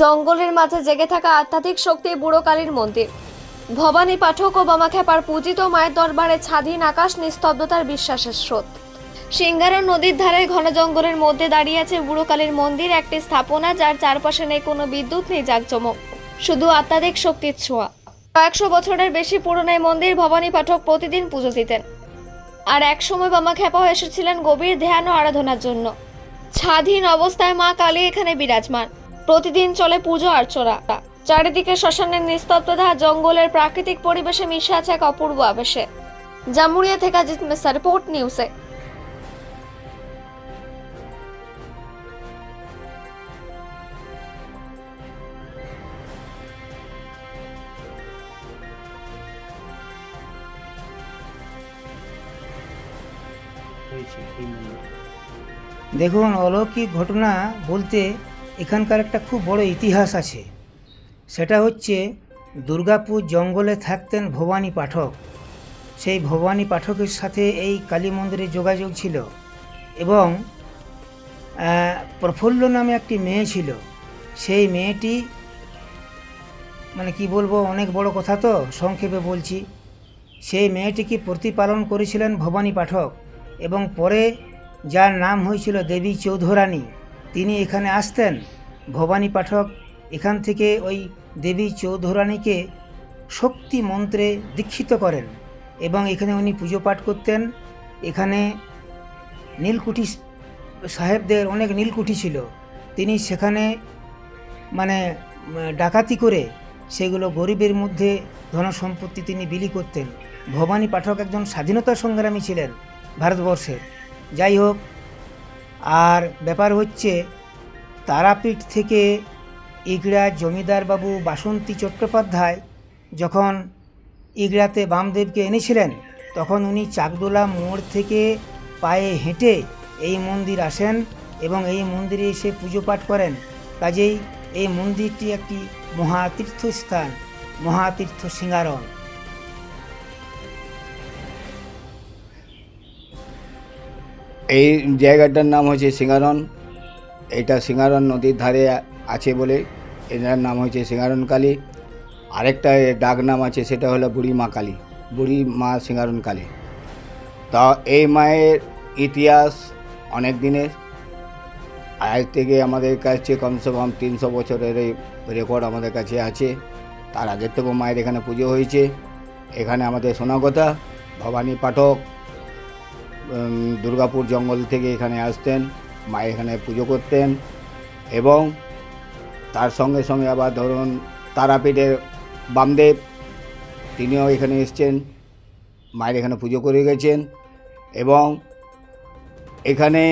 জঙ্গলের মাঝে জেগে থাকা আধ্যাত্মিক শক্তি বুড়ো কালীর মন্দির। ভবানী পাঠক ও বামাখ্যাপার পূজিত মায়ের দরবারে স্বাধীন আকাশ নিস্তব্ধতার বিশ্বাসের স্রোত। সিঙ্গারা নদীর ধারে ঘন জঙ্গলের মধ্যে দাঁড়িয়ে আছে বুড়ো কালীর মন্দির, একটি স্থাপনা যার চারপাশে নেই কোনো বিদ্যুৎ, নেই জাকজমক, শুধু আধ্যাত্মিক শক্তির ছোঁয়া। কয়েকশো বছরের বেশি পুরনো এই মন্দির ভবানী পাঠক প্রতিদিন পুজো দিতেন। আর একসময় বামা খ্যাপা এসেছিলেন গভীর ধ্যান ও আরাধনার জন্য। স্বাধীন অবস্থায় মা কালী এখানে বিরাজমান। প্রতিদিন চলে পুজো অর্চনা চারিদিকে শ্মশানের নিস্তব্ধতা, জঙ্গলের প্রাকৃতিক পরিবেশে মিশে আছে এক অপূর্ব আবেশে। জামুরিয়া থেকে অজিত মিশ্রা, রিপোর্ট নিউজে এই মন্দিরে দেখুন, অলৌকিক ঘটনা বলতে এখানকার একটা খুব বড় ইতিহাস আছে। সেটা হচ্ছে দুর্গাপুর জঙ্গলে থাকতেন ভবানী পাঠক। সেই ভবানী পাঠকের সাথে এই কালী মন্দিরে যোগাযোগ ছিল এবং প্রফুল্ল নামে একটি মেয়ে ছিল। সেই মেয়েটি মানে কি বলব, অনেক বড় কথা তো, সংক্ষেপে বলছি। সেই মেয়েটিকে প্রতিপালন করেছিলেন ভবানী পাঠক এবং পরে যার নাম হয়েছিল দেবী চৌধুরানী। তিনি এখানে আসতেন। ভবানী পাঠক এখান থেকে ওই দেবী চৌধুরানীকে শক্তি মন্ত্রে দীক্ষিত করেন এবং এখানে উনি পুজো পাঠ করতেন। এখানে নীলকুঠি সাহেবদের অনেক নীলকুঠি ছিল। তিনি সেখানে মানে ডাকাতি করে সেগুলো গরিবের মধ্যে ধনসম্পত্তি তিনি বিলি করতেন। ভবানী পাঠক একজন স্বাধীনতা সংগ্রামী ছিলেন ভারতবর্ষের। যাই হোক, আর ব্যাপার হচ্ছে তারাপীঠ থেকে ইগড়া জমিদার বাবু বাসন্তী চট্টোপাধ্যায় যখন ইগড়াতে বামদেবকে এনেছিলেন, তখন উনি চাকদোলা মোড় থেকে পায়ে হেঁটে এই মন্দির আসেন এবং এই মন্দিরে এসে পুজো পাঠ করেন। কাজেই এই মন্দিরটি একটি মহাতীর্থস্থান, মহাতীর্থ সিঙ্গারণ। এই জায়গাটার নাম হচ্ছে সিঙ্গারন এটা সিঙ্গারন নদীর ধারে আছে বলে এটার নাম হচ্ছে সিঙ্গারন কালী আরেকটা ডাক নাম আছে, সেটা হলো বুড়ি মা কালী, বুড়ি মা সিঙ্গারন কালী। তা এই মায়ের ইতিহাস অনেক দিনের। আজ থেকে আমাদের কাছে কমসে কম তিনশো বছরের এই রেকর্ড আমাদের কাছে আছে। তার আগের থেকেও মায়ের এখানে পুজো হয়েছে। এখানে আমাদের কথা ভবানী পাঠক দুর্গাপুর জঙ্গল থেকে এখানে আসতেন, মা এখানে পুজো করতেন এবং তার সঙ্গে সঙ্গে আবার ধরুন তারাপীঠের বামদেব, তিনিও এখানে এসছেন, মায়ের এখানে পুজো করে গেছেন এবং এখানে